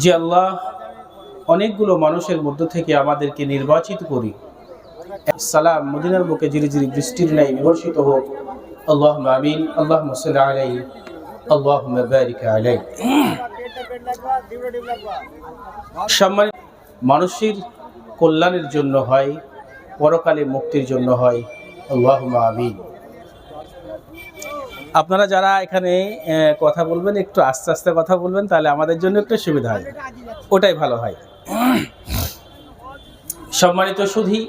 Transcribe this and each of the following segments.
যে আল্লাহ অনেকগুলো মানুষের মধ্য থেকে আমাদেরকে নির্বাচিত করি। সালাম মদিনার বুকে জিরি জিরি বৃষ্টির ন্যায় বিবর্ষিত হোক। আল্লাহ আমিন আল্লাহ মুসল আলাই আল্লাহ আলাই সম্মানিত মানুষের কল্যাণের জন্য হয়, পরকালে মুক্তির জন্য হয়। আল্লাহ আমিন। আপনারা যারা এখানে কথা বলবেন, একটু আস্তে আস্তে কথা বলবেন, তাহলে আমাদের জন্য একটু সুবিধা হয়। ওটাই ভালো হয়। সম্মানিত সুধী,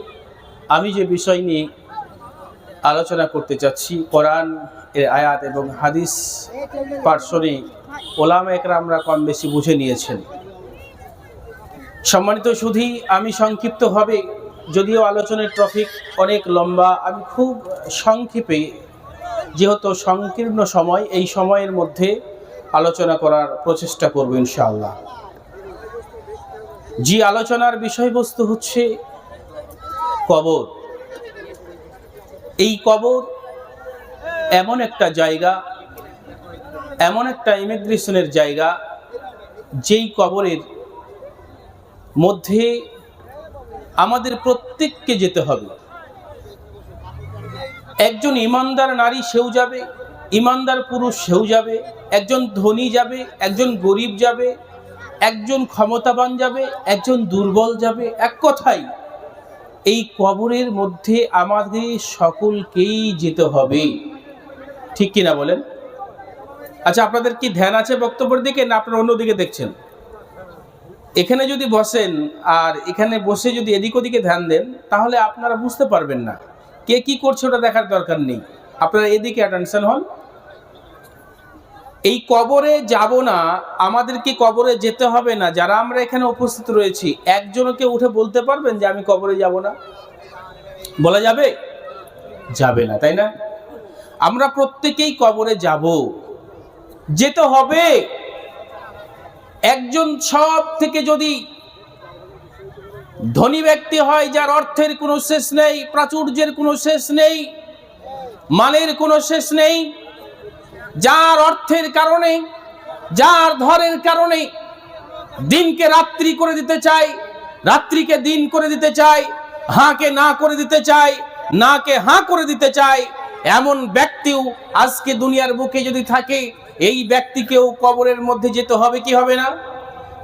আমি যে বিষয় নিয়ে আলোচনা করতে চাচ্ছি, কোরআন এর আয়াত এবং হাদিস পার্শ্বনে ওলামা একরামরা কম বেশি বুঝে নিয়েছেন। সম্মানিত সুধী, আমি সংক্ষিপ্তভাবে, যদিও আলোচনার টপিক অনেক লম্বা, আমি খুব সংক্ষেপে যেহেতু সংকীর্ণ সময়, এই সময়ের মধ্যে আলোচনা করার প্রচেষ্টা করব ইনশাআল্লাহ। যে আলোচনার বিষয়বস্তু হচ্ছে কবর। এই কবর এমন একটা জায়গা, এমন একটা ইমিগ্রেশনের জায়গা, যেই কবরের মধ্যে আমাদের প্রত্যেককে যেতে হবে। একজন ইমানদার নারী সেও যাবে, ইমানদার পুরুষ সেও যাবে, একজন ধনী যাবে, একজন গরিব যাবে, একজন ক্ষমতাবান যাবে, একজন দুর্বল যাবে, এক কথাই, এই কবরের মধ্যে আমাদের সকলকেই যেতে হবে। ঠিক কিনা বলেন? আচ্ছা আপনাদের কি ধ্যান আছে বক্তব্যের দিকে না আপনারা অন্যদিকে দেখছেন? এখানে যদি বসেন আর এখানে বসে যদি এদিক ওদিকে ধ্যান দেন, তাহলে আপনারা বুঝতে পারবেন না। কে কি করছে ওটা দেখার দরকার নেই। আপনারা এদিকে অ্যাটেনশন হন। এই কবরে যাব না, আমাদেরকে কবরে যেতে হবে না। যারা আমরা এখানে উপস্থিত রয়েছি একজনকে উঠে বলতে পারবেন যে আমি কবরে যাব না? বলা যাবে? যাবে না, তাই না? আমরা প্রত্যেকেই কবরে যাব। যেতে হবে। একজন সব থেকে যদি ধনী ব্যক্তি হয় যার অর্থের কোনো শেষ নেই, প্রাচুর্যের কোনো শেষ নেই, মালের কোনো শেষ নেই, যার অর্থের কারণে, যার ধরের কারণে দিনকে রাত্রি করে দিতে চাই রাত্রিকে দিন করে দিতে চাই হাঁকে না করে দিতে চাই নাকে হাঁ করে দিতে চাই এমন ব্যক্তিও আজকে দুনিয়ার বুকে যদি থাকে, এই ব্যক্তিকেও কবরের মধ্যে যেতে হবে কি হবে না?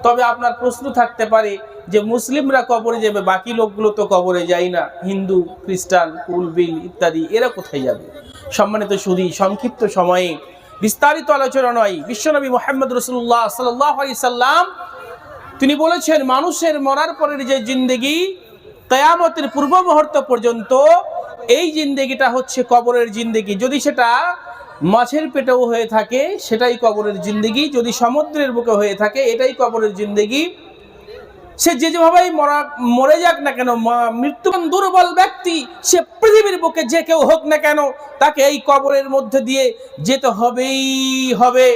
তবে আপনার প্রশ্ন থাকতে পারে যে মুসলিমরা কবরে যাবে, বাকি লোকগুলো তো কবরে যায় না। হিন্দু, খ্রিস্টান, কুলবিল ইত্যাদি, এরা কোথায় যাবে? সম্মানিত সুদী সংক্ষিপ্ত সময়ে বিস্তারিত আলোচনা নয়। বিশ্বনবী মোহাম্মদ রসুল্লাহ সাল্লাহ আলি সাল্লাম, তিনি বলেছেন, মানুষের মরার পরের যে জিন্দেগি কেয়ামতের পূর্ব মুহূর্ত পর্যন্ত, এই জিন্দেগিটা হচ্ছে কবরের জিন্দেগি। যদি সেটা মাছের পেটেও হয়ে থাকে, সেটাই কবরের জিন্দেগি। যদি সমুদ্রের বুকে হয়ে থাকে, এটাই কবরের জিন্দেগি। সে যে যেভাবেই মরা, মরে যাক না কেন মৃত্যুবান দুর্বল ব্যক্তি, সে পৃথিবীর বুকে যে কেউ হোক না কেন, তাকে এই কবরের মধ্যে দিয়ে যেতে হবেই হবে।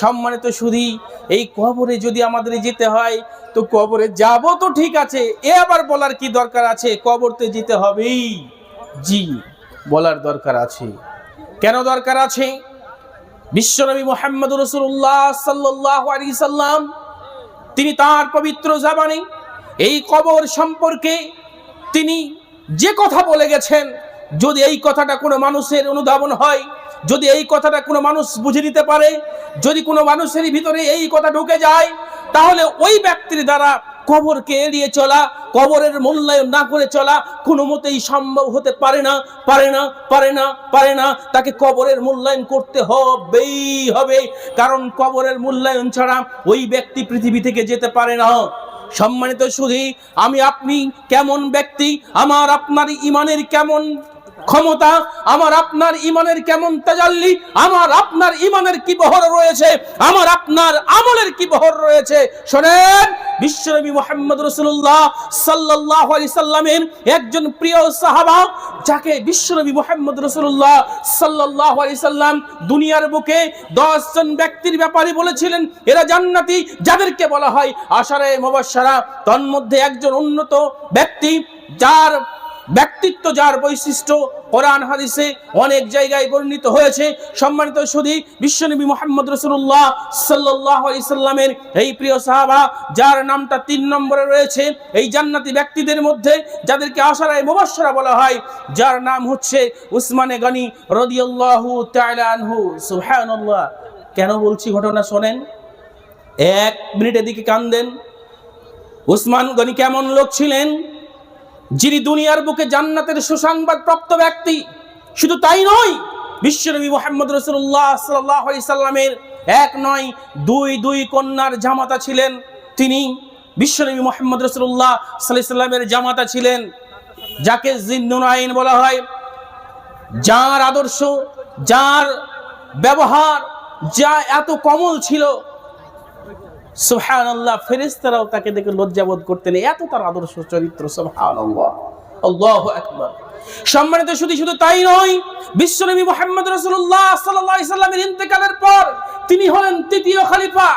সম্মানিত সুধী, এই কবরে যদি আমাদের যেতে হয়, তো কবরে যাব তো ঠিক আছে, এ আবার বলার কি দরকার আছে? কবরতে যেতে হবেই। জি, বলার দরকার আছে। কেন দরকার আছে? বিশ্বনবী মোহাম্মদ রসুল্লাহ সাল্লাহ আলী সাল্লাম তিনি তার পবিত্র জাবানে, এই কবর সম্পর্কে তিনি যে কথা বলে গেছেন, যদি এই কথাটা কোনো মানুষের অনুধাবন হয়, যদি এই কথাটা কোনো মানুষ বুঝে নিতে পারে, যদি কোনো মানুষের ভিতরে এই কথা ঢুকে যায়, তাহলে ওই ব্যক্তির দ্বারা কবরকে এড়িয়ে চলা, কবরের মূল্যায়ন না করে চলা কোনো মতেই সম্ভব হতে পারে না পারে না পারে না পারে না। তাকে কবরের মূল্যায়ন করতে হবেই, হবে। কারণ কবরের মূল্যায়ন ছাড়া ওই ব্যক্তি পৃথিবী থেকে যেতে পারে না। সম্মানিত সুধী, আমি আপনি কেমন ব্যক্তি? আমার আপনার ইমানের কেমন ক্ষমতা, আমার আপনার ইমানের কেমন তাজাল্লি, আমার আপনার ইমানের কি বহর রয়েছে, আমার আপনার আমলের কি বহর রয়েছে? শোনেন, বিশ্বনবী মোহাম্মদ রসুল্লাহ সাল্লাহ আলি সাল্লামের একজন প্রিয় সাহাবা, যাকে বিশ্বনবী মোহাম্মদ রসুল্লাহ সাল্লাহ আলি সাল্লাম দুনিয়ার বুকে দশজন ব্যক্তির ব্যাপারে বলেছিলেন, এরা জান্নাতি, যাদেরকে বলা হয় আশারে মোবাসারা তন্মধ্যে একজন উন্নত ব্যক্তি, যার ব্যক্তিত্ব যার বৈশিষ্ট্য, কোরআন, হাদিসে অনেক জায়গায় বর্ণিত হয়েছে। সম্মানিত সুধী, বিশ্বনবী মোহাম্মদ রসুল্লাহ সাল্লাহ সাল্লামের এই প্রিয় সাহাবা যার নামটা তিন নম্বরে রয়েছে, এই জান্নাতি ব্যক্তিদের মধ্যে যাদেরকে আশারায় মুবাশশারা বলা হয়, যার নাম হচ্ছে উসমানে গনি আনহু। সুবহানাল্লাহ। কেন বলছি ঘটনা শোনেন? এক মিনিটের দিকে কান দেন উসমান গনি কেমন লোক ছিলেন? যিনি দুনিয়ার বুকে জান্নাতের সুসংবাদ প্রাপ্ত ব্যক্তি, শুধু তাই নয় বিশ্বনবী মোহাম্মদ রসুল্লাহ সাল্লাহ সাল্লামের এক নয়, দুই দুই কন্যার জামাতা ছিলেন তিনি। বিশ্বনবী মোহাম্মদ রসুল্লাহ সাল্লাহ সাল্লামের জামাতা ছিলেন, যাকে জিন্দুনাইন বলা হয়। যার আদর্শ, যার ব্যবহার যা এত কমল ছিল সুহান ফেরেস্তারাও তাকে দেখে লজ্জাবোধ করতেন। এত তার আদর্শ চরিত্র সুহান আল্লাহ আকবার। সম্মানিত শুধু শুধু তাই নয় বিশ্বনবী মোহাম্মদ রসুল্লাহ সাল্লামের ইন্তেকালের পর তিনি হলেন তৃতীয় খলিফা।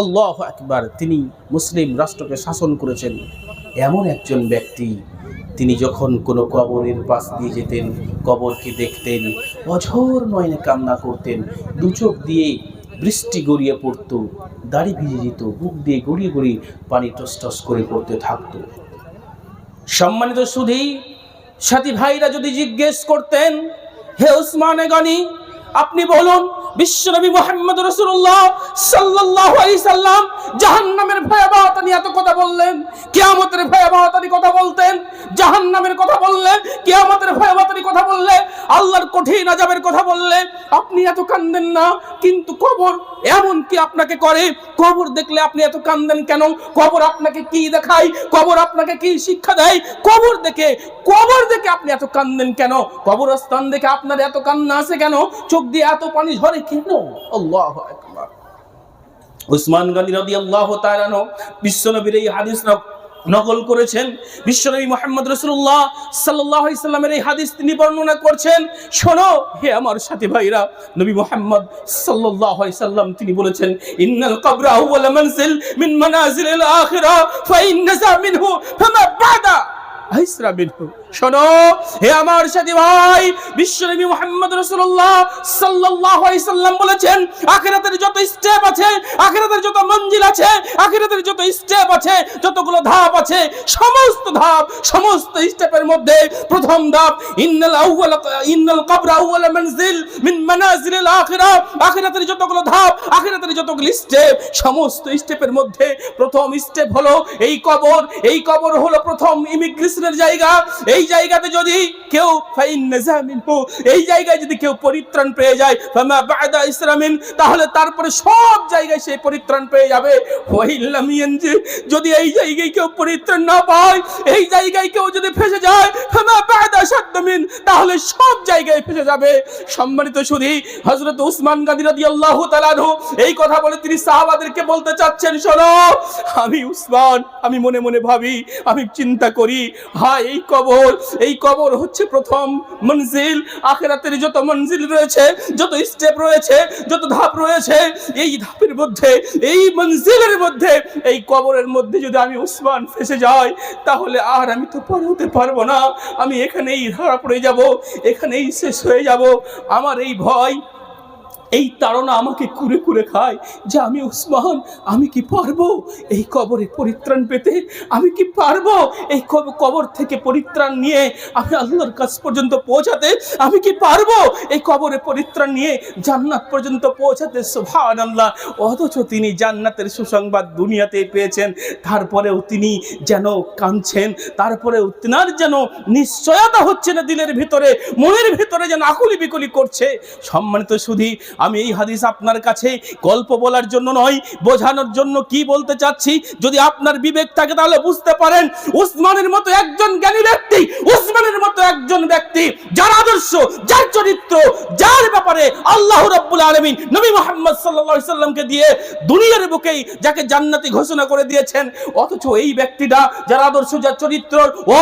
আল্লাহ আকবার, তিনি মুসলিম রাষ্ট্রকে শাসন করেছেন। এমন একজন ব্যক্তি, তিনি যখন কোনো কবরের পাশ দিয়ে যেতেন, কবরকে দেখতেন, অঝোর নয়নে কান্না করতেন দু চোখ দিয়ে বৃষ্টি গড়িয়ে পড়তো, দাড়ি ভিজে যেত, বুক দিয়ে গড়িয়ে গড়িয়ে পানি টস টস করে পড়তে থাকত। সম্মানিত সুধী, সাথী ভাইরা যদি জিজ্ঞেস করতেন, হে উসমানে গনি আপনি বলুন বিশ্বনবী মোহাম্মদ রসুল্লাহ সাল্লাল্লাহু আলাইহি সাল্লাম জাহান্নামের ভয়াবহতা নিয়ে এত কথা বললেন, কিয়ামতের ভয়াবহতা নিয়ে কথা বলতেন, জাহান্নামের কথা বললেন, কিয়ামতের ভয়াবহতা নিয়ে কথা বললে আল্লাহর কঠিন আযাবের কথা বললে আপনি এত কান্দেন না, কিন্তু কবর এমন কি আপনাকে করে? কবর দেখলে আপনি এত কান্দেন কেন? কবর আপনাকে কি দেখায়? কবর আপনাকে কি শিক্ষা দেয়? কবর দেখে কবর দেখে আপনি এত কান্দেন কেন? কবরস্থান দেখে আপনার এত কান্না আসে কেন? চোখ দিয়ে এত পানি ঝরে কেন? আল্লাহ উসমান গনি রদি আল্লাহ তালানো বিশ্বনবীর এই হাদিস নকল করেছেন। বিশ্বনবী মোহাম্মদ রসুল্লাহ সাল্লাহ এই হাদিস তিনি বর্ণনা করছেন। শোনো, হে আমার সাথী ভাইরা, নবী মোহাম্মদ সাল্লাম তিনি বলেছেন, ইন্নাল কবরা মানজিল মিন মানাজিলিল আখিরা ফাইন্নাসা মিনহু ফামা বাদা। যতগুলো ধাপ সমস্ত প্রথম ধাপ যতগুলো ধাপ যতগুলো স্টেপ সমস্ত স্টেপের মধ্যে প্রথম স্টেপ হলো এই কবর এই কবর হলো প্রথম ইমিগ্রেশনের জায়গা, এই জায়গাতে যদি কেউ এই জায়গায় যদি কেউ পরিত্রাণ পেয়ে যায় ইসলামিন তাহলে তারপরে সব জায়গায় সে পরিত্রাণ পেয়ে যাবে। যদি এই জায়গায় কেউ পরিত্রাণ না পায়, এই জায়গায় কেউ যদি ফেসে যায় তাহলে সব জায়গায় ফেসে যাবে। সম্মানিত শুধু হযরত উসমান গাদি তাআলা আনহু, এই কথা বলে তিনি সাহাবাদেরকে বলতে চাচ্ছেন, শোনো, আমি উসমান, আমি মনে মনে ভাবি, আমি চিন্তা করি হ্যাঁ এই কবর এই কবর হচ্ছে প্রথম মঞ্জিল। আখেরাতের যত মঞ্জিল রয়েছে, যত স্টেপ রয়েছে, যত ধাপ রয়েছে, এই ধাপের মধ্যে, এই মঞ্জিলের মধ্যে, এই কবরের মধ্যে যদি আমি উসমান ফেসে যাই, তাহলে আর আমি তো পর হতে পারব না। আমি এখানেই ধরা পড়ে যাব, এখানেই শেষ হয়ে যাব। আমার এই ভয় এই তাড়না আমাকে কুরে কুরে খায় যে আমি উসমান আমি কি পারব? এই কবরে পরিত্রাণ পেতে আমি কি পারব? এই কবর থেকে পরিত্রাণ নিয়ে আমি আল্লাহর কাছ পর্যন্ত পৌঁছাতে আমি কি পারব? এই কবরে পরিত্রাণ নিয়ে জান্নাত পর্যন্ত পৌঁছাতে সুবহান আল্লাহ অথচ তিনি জান্নাতের সুসংবাদ দুনিয়াতে পেয়েছেন। তারপরেও তিনি যেন কাঁদছেন, তারপরেও তিনার যেন নিশ্চয়তা হচ্ছে না দিলের ভিতরে, মনের ভিতরে যেন আকুলি বিকুলি করছে। সম্মানিত সুধী আমি এই হাদিস আপনার কাছে গল্প বলার জন্য নয়, বোঝানোর জন্য কি বলতে চাচ্ছি? যদি আপনার বিবেক থাকে তাহলে বুঝতে পারেন, উসমানের মতো একজন জ্ঞানী ব্যক্তি, উসমানের মতো একজন ব্যক্তি, যার আদর্শ, যার চরিত্র, যার ব্যাপারে আল্লাহ রাব্বুল আলামিন নবী মুহাম্মদ আলাইহি সাল্লামকে দিয়ে দুনিয়ার বুকেই যাকে জান্নাতি ঘোষণা করে দিয়েছেন, অথচ এই ব্যক্তিটা যার আদর্শ, যার চরিত্র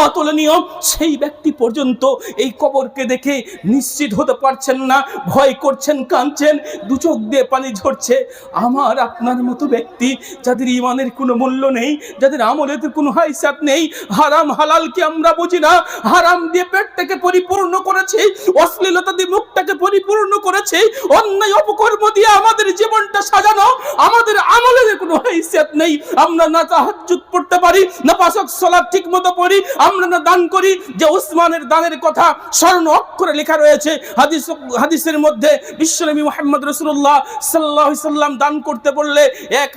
অতুলনীয়, সেই ব্যক্তি পর্যন্ত এই কবরকে দেখে নিশ্চিত হতে পারছেন না, ভয় করছেন, কাঁদছেন। দেখছেন দু চোখ দিয়ে পানি ঝরছে। আমার আপনার মতো ব্যক্তি যাদের ইমানের কোনো মূল্য নেই, যাদের আমলের কোনো হাইসাত নেই, হারাম হালালকে আমরা বুঝি না। হারাম দিয়ে পেটটাকে পরিপূর্ণ করেছি, অশ্লীলতা দিয়ে মুখটাকে পরিপূর্ণ করেছি, অন্যায় অপকর্ম দিয়ে আমাদের জীবনটা সাজানো, আমাদের আমলের কোনো হাইসিয়ত নেই। আমরা না তাহাজ্জুদ পড়তে পারি, না পাঁচক সালাত ঠিক মতো পড়ি, আমরা না দান করি। যে উসমানের দানের কথা স্বর্ণ অক্ষরে লেখা রয়েছে, হাদিস হাদিসের মধ্যে বিশ্বনবী মোহাম্মদ রসুল্লাহ সাল্লাহ সাল্লাম দান করতে বললে এক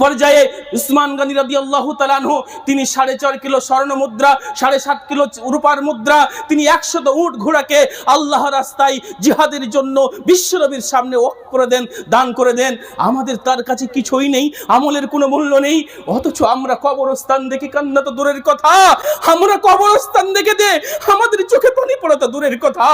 পর্যায়ে উসমান গানী রাদি আল্লাহ তালানহ তিনি সাড়ে চার কিলো স্বর্ণ মুদ্রা, সাড়ে সাত কিলো রূপার মুদ্রা, তিনি একশত উট ঘোড়াকে আল্লাহ রাস্তায় জিহাদের জন্য বিশ্বনবীর সামনে ওক করে দেন, দান করে দেন। আমাদের তার কাছে কিছুই নেই, আমলের কোনো মূল্য নেই, অথচ আমরা কবরস্থান দেখে কান্না তো দূরের কথা, আমরা কবরস্থান দেখে দে, আমাদের চোখে পানি পড়া তো দূরের কথা।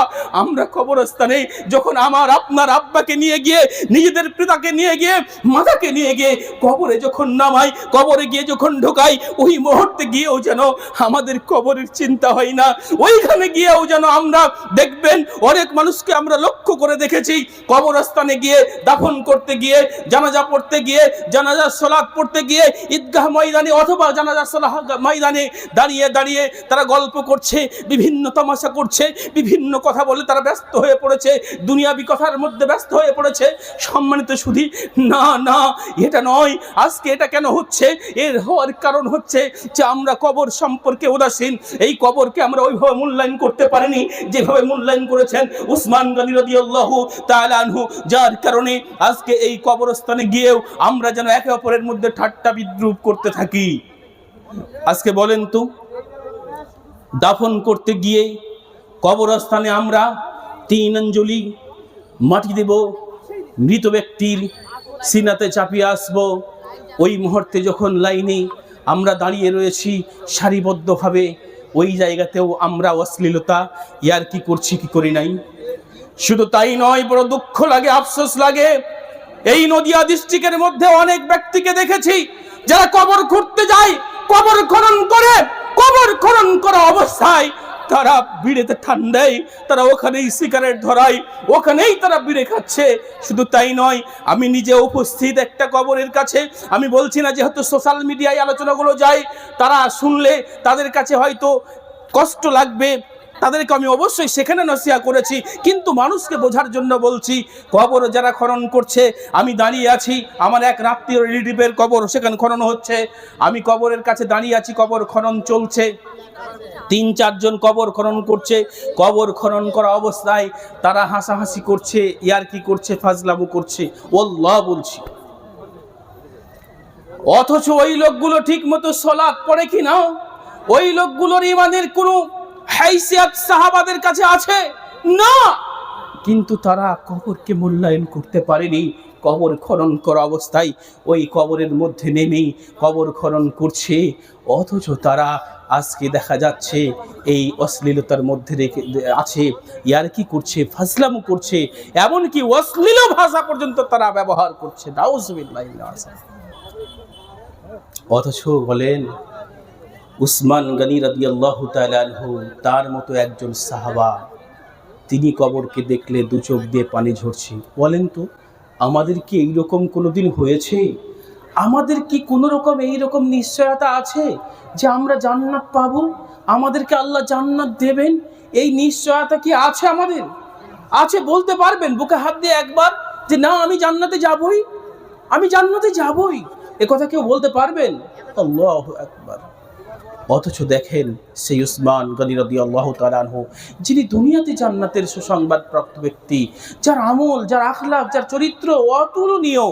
আমরা কবরস্থানে যখন আমার আপনার আব্বাকে নিয়ে গিয়ে, নিজেদের পিতাকে নিয়ে গিয়ে, মাতাকে নিয়ে গিয়ে কবরে যখন নামাই, কবরে গিয়ে যখন ঢোকাই, ওই মুহূর্তে গিয়েও যেন আমাদের কবরের চিন্তা হয় না। ওইখানে গিয়েও যেন আমরা দেখবেন, অনেক মানুষকে আমরা লক্ষ্য করে দেখেছি। কবরস্থানে গিয়ে দাফন করতে গিয়ে, জানাজা পড়তে গিয়ে জানাজার সলাৎ পড়তে গিয়ে, ঈদগাহ ময়দানে অথবা জানাজার সলাহ ময়দানে দাঁড়িয়ে দাঁড়িয়ে তারা গল্প করছে, বিভিন্ন তামাশা করছে, বিভিন্ন কথা বলে তারা ব্যস্ত হয়ে পড়েছে, দুনিয়াবি কথার মধ্যে ব্যস্ত হয়ে পড়েছে। সম্মানিত শুধু না না, এটা নয়। আজকে এটা কেন হচ্ছে? এর হওয়ার কারণ হচ্ছে যে আমরা কবর সম্পর্কে উদাসীন। এই কবরকে আমরা ওইভাবে মূল্যায়ন করতে পারিনি, যেভাবে মূল্যায়ন করেছেন উসমান গনি রাদিয়াল্লাহু তাআলা আনহু, যার কারণে আজকে এই কবরস্থানে গিয়েও আমরা যেন একে অপরের মধ্যে ঠাট্টা বিদ্রুপ করতে থাকি। আজকে বলেন তো, দাফন করতে গিয়ে কবরস্থানে আমরা তিন অঞ্জলি মাটি দেব, মৃত ব্যক্তির সিনাতে চাপিয়ে আসব ওই মুহূর্তে যখন লাইনে আমরা দাঁড়িয়ে রয়েছি সারিবদ্ধভাবে, ওই জায়গাতেও আমরা অশ্লীলতা, ইয়ার কি করছি, কি করি নাই? শুধু তাই নয়, বড় দুঃখ লাগে, আফসোস লাগে। এই নদিয়া ডিস্ট্রিক্টের মধ্যে অনেক ব্যক্তিকে দেখেছি, যারা কবর খুঁড়তে যায়, কবর খনন করে, কবর খনন করা অবস্থায় তারা বিড়েতে ঠান্ডায় তারা ওখানেই সিগারেট ধরায়, ওখানেই তারা বিড়ে খাচ্ছে। শুধু তাই নয়, আমি নিজে উপস্থিত একটা কবরের কাছে, আমি বলছি না যেহেতু সোশ্যাল মিডিয়ায় আলোচনাগুলো যায়, তারা শুনলে তাদের কাছে হয়তো কষ্ট লাগবে তাদেরকে আমি অবশ্যই সেখানে নসিয়া করেছি, কিন্তু মানুষকে বোঝার জন্য বলছি, কবর যারা খনন করছে, আমি দাঁড়িয়ে আছি, আমার এক রাত্রির রিলিটিভের কবর সেখানে খনন হচ্ছে, আমি কবরের কাছে দাঁড়িয়ে আছি, কবর খনন চলছে। তিন চারজন কবর খনন করছে, কবর খনন করা অবস্থায় তারা হাসাহাসি করছে, ইয়ার কি করছে, ফাজলামু করছে ওল্লাহ বলছি। অথচ ওই লোকগুলো ঠিক মতো সলাৎ পড়ে কি না ওই লোকগুলোর ইমানের কোনো হাইসিয়াত সাহাবাদের কাছে আছে? না! কিন্তু তারা কবরকে মূল্যায়ন করতে পারেনি। কবর খনন করা অবস্থায় ওই কবরের মধ্যে নেমেই কবর খনন করছে। অথচ তারা আজকে দেখা যাচ্ছে, এই অশ্লীলতার মধ্যে রেখে আছে। ইয়ার কি করছে? ফাজলামো করছে। এমনকি অশ্লীল ভাষা পর্যন্ত তারা ব্যবহার করছে। অথচ বলেন উসমান গনি রাদি আল্লাহ তার মতো একজন সাহাবা। তিনি কবরকে দেখলে দু চোখ দিয়ে পানি ঝরছে। বলেন তো, আমাদের কি এইরকম কোনো দিন হয়েছে? আমাদের কি কোনো রকম এইরকম নিশ্চয়তা আছে যে আমরা জান্নাত পাব? আমাদেরকে আল্লাহ জান্নাত দেবেন? এই নিশ্চয়তা কি আছে আমাদের? আছে বলতে পারবেন, বুকে হাত দিয়ে একবার যে না, আমি জান্নাতে যাবই। আমি জান্নাতে যাবই। এ কথা কেউ বলতে পারবেন? আল্লাহ একবার অথচ দেখেন সেই উসমান গনি রদি আল্লাহ তালানহু যিনি দুনিয়াতে জান্নাতের সুসংবাদপ্রাপ্ত ব্যক্তি, যার আমল, যার আখলাক যার চরিত্র অতুলনীয়,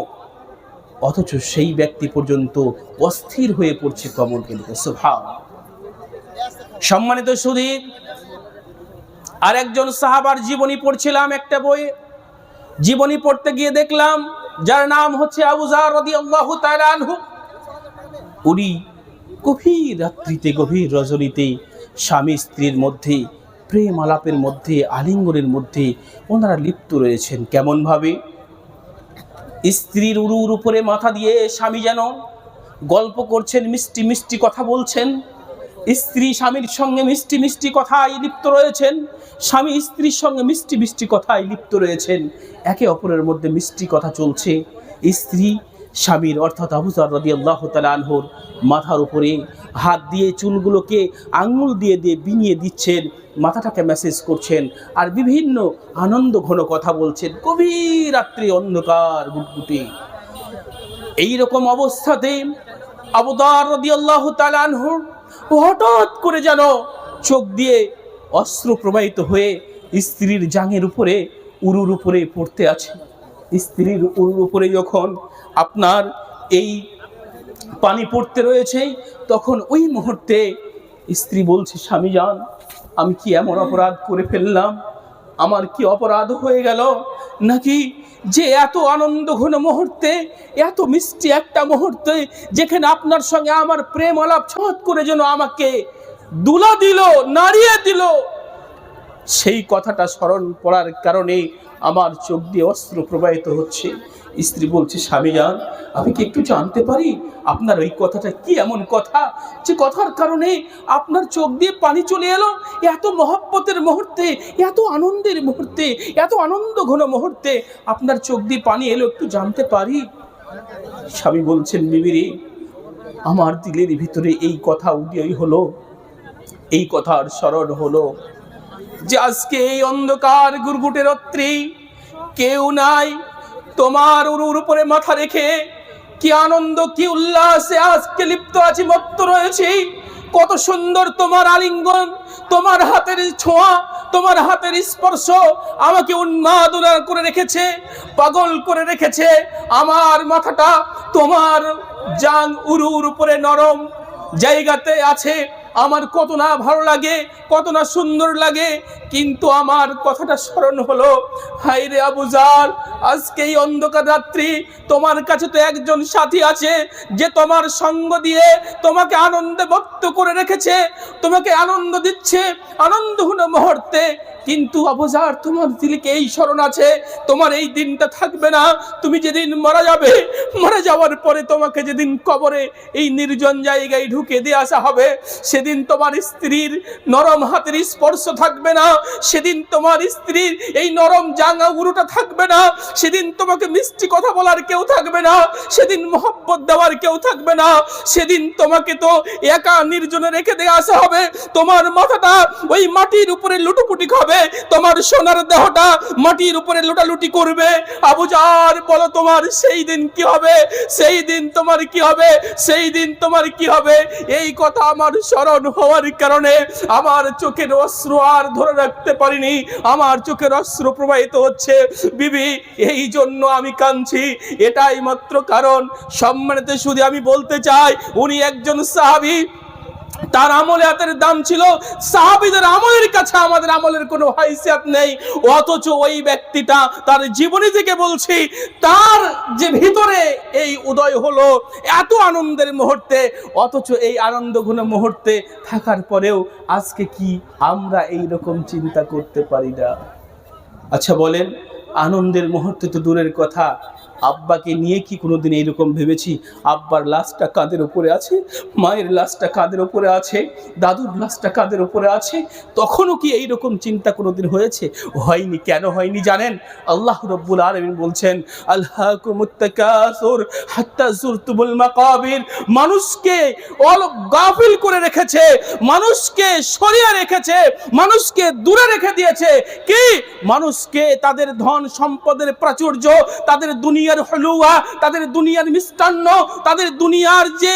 অথচ সেই ব্যক্তি পর্যন্ত অস্থির হয়ে পড়ছে কবরকে দেখে সুভাব সম্মানিত সুদীপ আর একজন সাহাবার জীবনী পড়ছিলাম একটা বইয়ে জীবনী পড়তে গিয়ে দেখলাম যার নাম হচ্ছে আবুজার রদি আল্লাহ তালানহু উনি গভীর রাত্রিতে, গভীর রজনীতে স্বামী স্ত্রীর মধ্যে প্রেম আলাপের মধ্যে, আলিঙ্গনের মধ্যে ওনারা লিপ্ত রয়েছেন কেমনভাবে? স্ত্রীর উরুর উপরে মাথা দিয়ে স্বামী যেন গল্প করছেন, মিষ্টি মিষ্টি কথা বলছেন, স্ত্রী স্বামীর সঙ্গে মিষ্টি মিষ্টি কথায় লিপ্ত রয়েছেন, স্বামী স্ত্রীর সঙ্গে মিষ্টি মিষ্টি কথায় লিপ্ত রয়েছেন, একে অপরের মধ্যে মিষ্টি কথা চলছে, স্ত্রী স্বামীর, অর্থাৎ আবুজার রদি আল্লাহ আনহর মাথার উপরে হাত দিয়ে চুলগুলোকে আঙুল দিয়ে দিয়ে বিনিয়ে দিচ্ছেন, মাথাটাকে মেসেজ করছেন আর বিভিন্ন আনন্দ ঘন কথা বলছেন। গভীর রাত্রি অন্ধকার গুটগুটি। এইরকম অবস্থাতে আবুদার রদি আল্লাহ তালানহর হঠাৎ করে যেন চোখ দিয়ে অস্ত্র প্রবাহিত হয়ে স্ত্রীর জাঙের উপরে, উরুর উপরে পড়তে আছে। স্ত্রীর উপরে যখন আপনার এই পানি পড়তে রয়েছে, তখন ওই মুহূর্তে স্ত্রী বলছে, স্বামী যান, আমি কি এমন অপরাধ করে ফেললাম? আমার কি অপরাধ হয়ে গেল? নাকি যে এত আনন্দ ঘন মুহূর্তে, এত মিষ্টি একটা মুহূর্তে, যেখানে আপনার সঙ্গে আমার প্রেম আলাপ ছট করে যেন আমাকে দুলা দিল, নাড়িয়ে দিল? সেই কথাটা স্মরণ পড়ার কারণে আমার চোখ দিয়ে অস্ত্র প্রবাহিত হচ্ছে। স্ত্রী বলছে, স্বামী যান, আমি কি একটু জানতে পারি আপনার ওই কথাটা কি এমন কথা যে কথার কারণে আপনার চোখ দিয়ে পানি চলে এলো? এত মহব্বতের মুহূর্তে, এত আনন্দের মুহূর্তে, এত আনন্দ ঘন মুহূর্তে আপনার চোখ দিয়ে পানি এলো, একটু জানতে পারি? স্বামী বলছেন বিবিরে আমার দিলের ভিতরে এই কথা উদয় হলো, এই কথার স্মরণ হলো। যে আজকে এই অন্ধকার গুরগুটে রাত্রি, কেউ নাই। তোমার উরুর উপরে মাথা রেখে কি আনন্দ, কি উল্লাসে আজকে লিপ্ত আছি, মত্ত রয়েছি। কত সুন্দর তোমার আলিঙ্গন, তোমার হাতের ছোঁয়া, তোমার হাতের স্পর্শ আমাকে উন্মাদনা করে রেখেছে, পাগল করে রেখেছে। আমার মাথাটা তোমার জাং উরুর উপরে নরম জায়গাতে আছে। আমার কত না ভালো লাগে, কত না সুন্দর লাগে, কিন্তু আমার কথাটা স্মরণ হলো হাই রে আবুজার আজকে এই অন্ধকার রাত্রি, তোমার কাছে তো একজন সাথী আছে, যে তোমার সঙ্গ দিয়ে তোমাকে আনন্দে ব্যক্ত করে রেখেছে, তোমাকে আনন্দ দিচ্ছে, আনন্দহীন মুহূর্তে কিন্তু আবুজার তোমার দিলকে এই স্মরণ আছে, তোমার এই দিনটা থাকবে না। তুমি যেদিন মারা যাবে, মারা যাওয়ার পরে তোমাকে যেদিন কবরে এই নির্জন জায়গায় ঢুকে দিয়ে আসা হবে, সেদিন তোমার স্ত্রীর নরম হাতের স্পর্শ থাকবে না। সেদিন তোমার স্ত্রীর এই নরম জাঙ্গা উরুটা থাকবে না। সেদিন তোমাকে মিষ্টি কথা বলার কেউ থাকবে না। সেদিন মোহব্বত দেওয়ার কেউ থাকবে না। সেদিন তোমাকে তো একা নির্জনে রেখে দিয়ে আসা হবে। তোমার মাথাটা ওই মাটির উপরে লুটুপুটি খাবে। তোমার সোনার দেহটা মাটির উপরে লুটালুটি করবে। আবুজার বলো, তোমার সেই দিন কি হবে? সেই দিন তোমার কি হবে? সেই দিন তোমার কি হবে? এই কথা আমার স্মরণ হওয়ার কারণে আমার চোখের অশ্রু আর ধরে রাখতে পারিনি। আমার চোখের অশ্রু প্রবাহিত হচ্ছে। বিবি, এই জন্য আমি কাঁদছি। এটাই মাত্র কারণ। সম্মানিত শুধু আমি বলতে চাই, উনি একজন সাহাবী। তার আমলে হাতের দাম ছিল, সাহাবিদের আমলের কাছে আমাদের আমলের কোনো হাইসিয়াত নেই। অথচ ওই ব্যক্তিটা তার জীবনী থেকে বলছি, তার যে ভিতরে এই উদয় হলো, এত আনন্দের মুহূর্তে, অথচ এই আনন্দ ঘন মুহূর্তে থাকার পরেও আজকে কি আমরা এই রকম চিন্তা করতে পারি না? আচ্ছা বলেন, আনন্দের মুহূর্তে তো দূরের কথা আব্বাকে নিয়ে কি কোনোদিন এইরকম ভেবেছি? আব্বার লাশটা কাঁধের উপরে আছে? মায়ের লাশটা কাঁধের উপরে আছে? দাদুর লাশটা কাঁধের উপরে আছে? তখনও কি এইরকম চিন্তা কোনোদিন হয়েছে? হয়নি, কেন হয়নি জানেন? আল্লাহ রব্বুল আলমিন বলছেন মানুষকে অল গাফিল করে রেখেছে, মানুষকে সরিয়ে রেখেছে, মানুষকে দূরে রেখে দিয়েছে। কি? মানুষকে তাদের ধন সম্পদের প্রাচুর্য, তাদের দুনিয়ার হলুয়া, তাদের দুনিয়ার মিষ্টান্ন, তাদের দুনিয়ার যে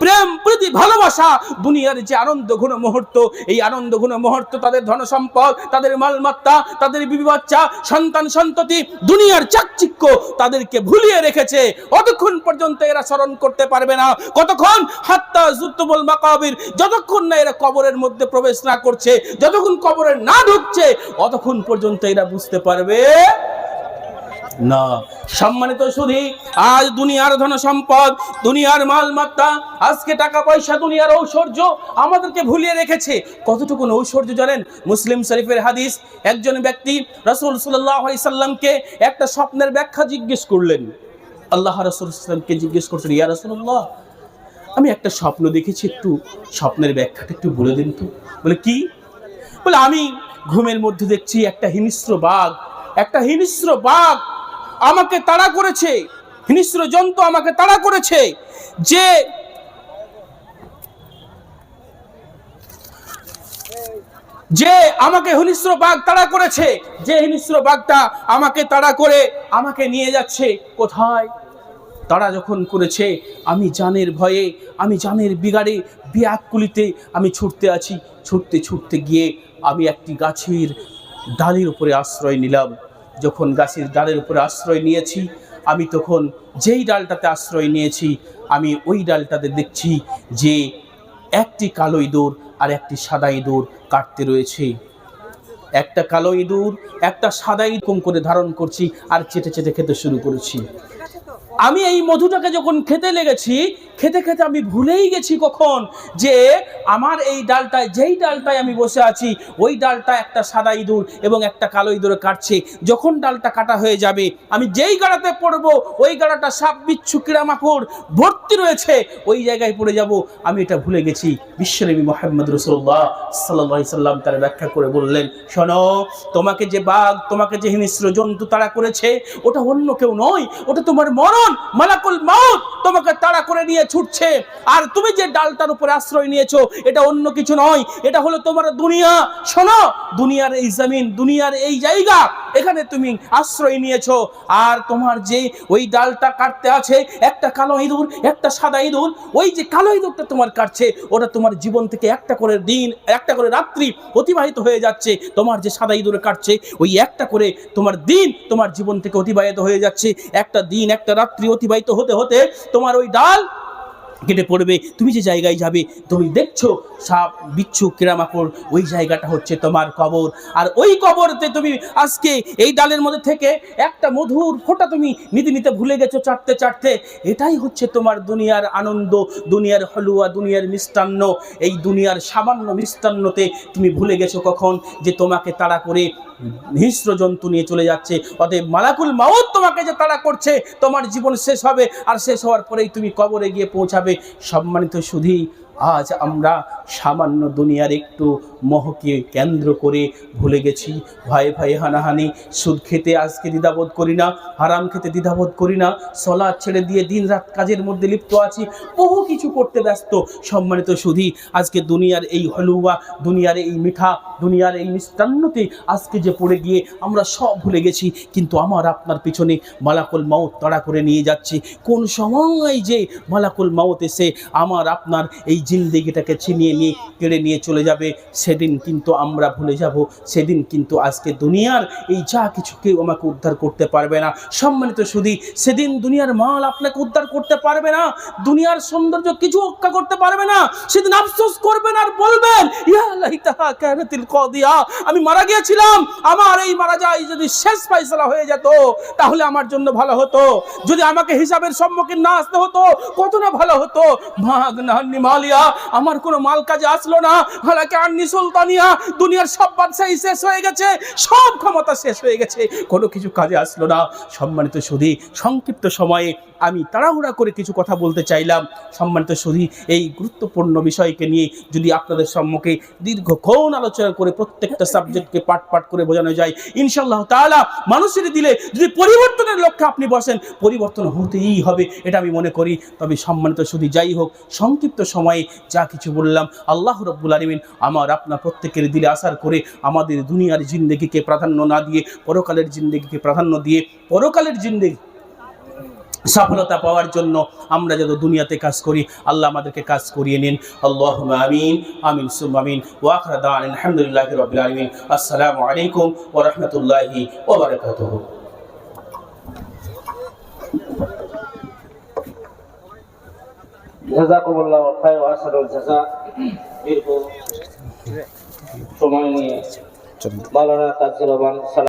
প্রেম, প্রীতি, ভালোবাসা, দুনিয়ার যে আনন্দ ঘন মুহূর্ত, এই আনন্দ ঘন মুহূর্ত তাদের ধন সম্পদ তাদের মালমাত্তা, তাদের বিবি বাচ্চা, সন্তান সন্ততি, দুনিয়ার চাকচিক্য তাদেরকে ভুলিয়ে রেখেছে। অতক্ষণ পর্যন্ত এরা স্মরণ করতে পারবে না। কতক্ষণ? হাত্তা জুতুবুল মাকাবির, যতক্ষণ না এরা কবরের মধ্যে প্রবেশ না করছে, যতক্ষণ কবরে না ঢুকছে, অতক্ষণ পর্যন্ত এরা বুঝতে পারবে না। সম্মানিত শুধু আজ দুনিয়ার ধন সম্পদ, দুনিয়ার মালমাত্তা, আজকে টাকা পয়সা, দুনিয়ার ঐশ্বর্য আমাদেরকে ভুলিয়ে রেখেছে। কতটুকু ঐশ্বর্য জানেন? মুসলিম শরীফের হাদিস, একজন ব্যক্তি রসুল সাল্লাহ সাল্লামকে একটা স্বপ্নের ব্যাখ্যা জিজ্ঞেস করলেন। আল্লাহ রসুল জিজ্ঞেস করছেন, ইয়া রসুল্লাহ আমি একটা স্বপ্ন দেখেছি একটু, স্বপ্নের ব্যাখ্যাটা একটু বলে দিন তো। বলে, কি? বলে, আমি ঘুমের মধ্যে দেখছি একটা হিংস্র বাঘ, একটা হিংস্র বাঘ আমাকে তাড়া করেছে। হিংস্র জন্তু আমাকে তাড়া করেছে যে যে আমাকে হিংস্র বাঘ তাড়া করেছে। যে হিংস্র বাঘটা আমাকে তাড়া করে আমাকে নিয়ে যাচ্ছে কোথায়? তারা যখন করেছে, আমি জানের ভয়ে, আমি জানের বিগাড়ে, বিয়াকুলিতে আমি ছুটতে আছি। ছুটতে ছুটতে গিয়ে আমি একটি গাছের ডালের উপরে আশ্রয় নিলাম। যখন গাছের ডালের উপরে আশ্রয় নিয়েছি, আমি তখন যেই ডালটাতে আশ্রয় নিয়েছি, আমি ওই ডালটাতে দেখছি যে একটি কালো ইঁদুর আর একটি সাদা ইঁদুর কাটতে রয়েছে। একটা কালো ইঁদুর একটা সাদা ইঁদুর করে ধারণ করছি আর চেটে চেটে খেতে শুরু করেছি। আমি এই মধুটাকে যখন খেতে লেগেছি খেতে খেতে আমি ভুলেই গেছি কখন যে আমার এই ডালটায়, যেই ডালটায় আমি বসে আছি, ওই ডালটা একটা সাদা ইঁদুর এবং একটা কালো ইঁদুরে কাটছে। যখন ডালটা কাটা হয়ে যাবে, আমি যেই গাড়াতে পড়ব, ওই গাড়াটা সাপ, বিচ্ছু কিরামাকড় ভর্তি রয়েছে, ওই জায়গায় পড়ে যাব। আমি এটা ভুলে গেছি। বিশ্বনবী মোহাম্মদ রসুল্লাহ সাল্লাহ সাল্লাম তারা ব্যাখ্যা করে বললেন, শোনো, তোমাকে যে বাঘ, তোমাকে যে হিংস্র জন্তু তাড়া করেছে, ওটা অন্য কেউ নয়, ওটা তোমার মরণ, মালাকুল মাউত, তোমাকে তাড়া করে নিয়ে ছুটছে। আর তুমি যে ডালটার উপরে আশ্রয় নিয়েছো, এটা অন্য কিছু নয়। এটা হলো তোমার দুনিয়া। শোনো, দুনিয়ার এই জমিন, দুনিয়ার এই জায়গা, এখানে তুমি আশ্রয় নিয়েছো। আর তোমার যে ওই ডালটা কাটতে আছে, একটা কালো ইঁদুর, একটা সাদা ইঁদুর, ওই যে কালো ইঁদুরটা তোমার কাটছে, ওটা তোমার জীবন থেকে একটা করে দিন, একটা করে রাত্রি অতিবাহিত হয়ে যাচ্ছে। তোমার যে সাদা ইঁদুরে কাটছে, ওই একটা করে তোমার দিন তোমার জীবন থেকে অতিবাহিত হয়ে যাচ্ছে। একটা দিন, একটা রাত্রি অতিবাহিত হতে হতে তোমার ওই ডাল কেটে পড়বে, তুমি যে জায়গায় যাবে, তুমি দেখছ, সাপ, বিচ্ছু, কেরামাকড়, ওই জায়গাটা হচ্ছে তোমার কবর। আর ওই কবরতে তুমি আজকে এই ডালের মধ্যে থেকে একটা মধুর ফোঁটা তুমি নিতে নিতে ভুলে গেছো, চাটতে চাটতে। এটাই হচ্ছে তোমার দুনিয়ার আনন্দ, দুনিয়ার হলুয়া, দুনিয়ার মিষ্টান্ন। এই দুনিয়ার সামান্য মিষ্টান্নতে তুমি ভুলে গেছো কখন যে তোমাকে তাড়া করে হিংস্র জন্তু নিয়ে চলে যাচ্ছে। অতএব মালাকুল মাউত তোমাকে যে তাড়া করছে, তোমার জীবন শেষ হবে, আর শেষ হওয়ার পরেই তুমি কবরে গিয়ে পৌঁছাবে। সম্মানিত শুধুই আজ আমরা সামান্য দুনিয়ার একটু মোহকে কেন্দ্র করে ভুলে গেছি। ভয়ে ভয়ে হানাহানি, সুদ খেতে আজকে দ্বিধাবোধ করি না, হারাম খেতে দ্বিধাবোধ করি না সলা ছেড়ে দিয়ে দিন রাত কাজের মধ্যে লিপ্ত আছি, বহু কিছু করতে ব্যস্ত। সম্মানিত সুধী, আজকে দুনিয়ার এই হলুয়া, দুনিয়ার এই মিঠা, দুনিয়ার এই মিষ্টান্নতে আজকে যে পড়ে গিয়ে আমরা সব ভুলে গেছি, কিন্তু আমার আপনার পিছনে মালাকুল মাউত তাড়া করে নিয়ে যাচ্ছে। কোন সময় যে মালাকুল মাউত এসে আমার আপনার এই জিন্দেগিটাকে ছিনিয়ে নিয়ে, কেড়ে নিয়ে চলে যাবে সেদিন কিন্তু আমরা ভুলে যাব, সেদিন কিন্তু আজকে দুনিয়ার এই যা কিছু কেউ আমাকে উদ্ধার করতে পারবে না। সম্মানিত সুধী, সেদিন দুনিয়ার মাল আপনাকে উদ্ধার করতে পারবে না, দুনিয়ার সৌন্দর্য কিছু রক্ষা করতে পারবে না, সেদিন আফসোস করবেন আর বলবেন কদিয়া। আমি মারা গিয়েছিলাম, আমার এই মারা যায় যদি শেষ ফয়সালা হয়ে যেত, তাহলে আমার জন্য ভালো হতো। যদি আমাকে হিসাবের সম্মুখীন না আসতে হতো, কত না ভালো হতো। নাহান্নি মালিয়া, আমার কোনো মাল কাজে আসলো না, হালাকে আন্নি সুলতানিয়া, দুনিয়ার সব বাদশাহী শেষ হয়ে গেছে, সব ক্ষমতা শেষ হয়ে গেছে। কোনো কিছু কাজে আসলো না। সম্মানিত সুধী, সংক্ষিপ্ত সময়ে আমি তাড়াহুড়া করে কিছু কথা বলতে চাইলাম। সম্মানিত সুধী, এই গুরুত্বপূর্ণ বিষয়কে নিয়ে যদি আপনাদের সম্মুখে দীর্ঘক্ষণ আলোচনা করে প্রত্যেকটা সাবজেক্টকে পাট পাট করে বোঝানো যায় ইনশাল্লাহ তাআলা মানুষের দিলে যদি পরিবর্তনের লক্ষ্যে আপনি বসেন, পরিবর্তন হতেই হবে, এটা আমি মনে করি। তবে সম্মানিত শুধু যাই হোক, সংক্ষিপ্ত সময়ে যা কিছু বললাম, আল্লাহ রব্বুল আলমিন আমার আপনার প্রত্যেকের দিলে আসার করে আমাদের দুনিয়ার জিন্দগিকে প্রাধান্য না দিয়ে, পরকালের জিন্দগিকে প্রাধান্য দিয়ে, পরকালের জিন্দগি সফলতা পাওয়ার জন্য আমরা যত দুনিয়াতে কাজ করি, আল্লাহ আমাদেরকে কাজ করিয়ে নিন। আল্লাহ আমিন আমিন সুম আমিন ওয়াখরা দান আলহামদুলিল্লাহ রবিল আসসালামু আলাইকুম ও রহমতুল্লাহি ওবরাকাতুহ জাজাকুমুল্লাহ খায়র আসারুল জাজা দীর্ঘ সময় নিয়ে মালানা তাজির রহমান